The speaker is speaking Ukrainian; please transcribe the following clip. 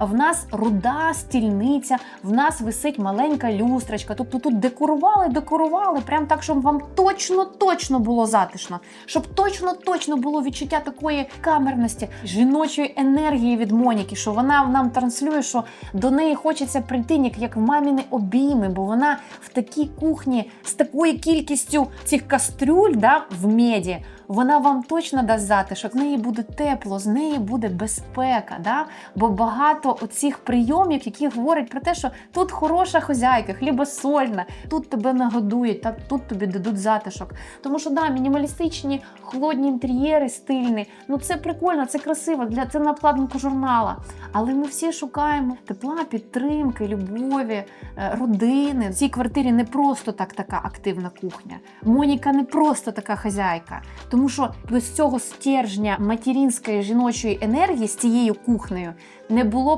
в нас руда стільниця, в нас висить маленька люстрочка. Тобто тут декорували, декорували, прям так, щоб вам точно, точно було затишно, щоб точно, точно було відчуття такої камерності, жіночої енергії від Моніки, що вона нам транслює, що до неї хочеться прийти як в маміни обійми, бо вона в такій кухні з такою кількістю цих кастрюль да, в меді. Вона вам точно дасть затишок, з неї буде тепло, з неї буде безпека. Да? Бо багато оцих прийомів, які говорять про те, що тут хороша хозяйка, хлібосольна, тут тебе нагодують, та тут тобі дадуть затишок. Тому що да, мінімалістичні, холодні інтер'єри, стильні. Ну це прикольно, це красиво. Для це на обкладинку журнала. Але ми всі шукаємо тепла, підтримки, любові, е, родини. В цій квартирі не просто так така активна кухня. Моніка не просто така хазяйка. Тому що без цього стержня материнської жіночої енергії з цією кухнею не було б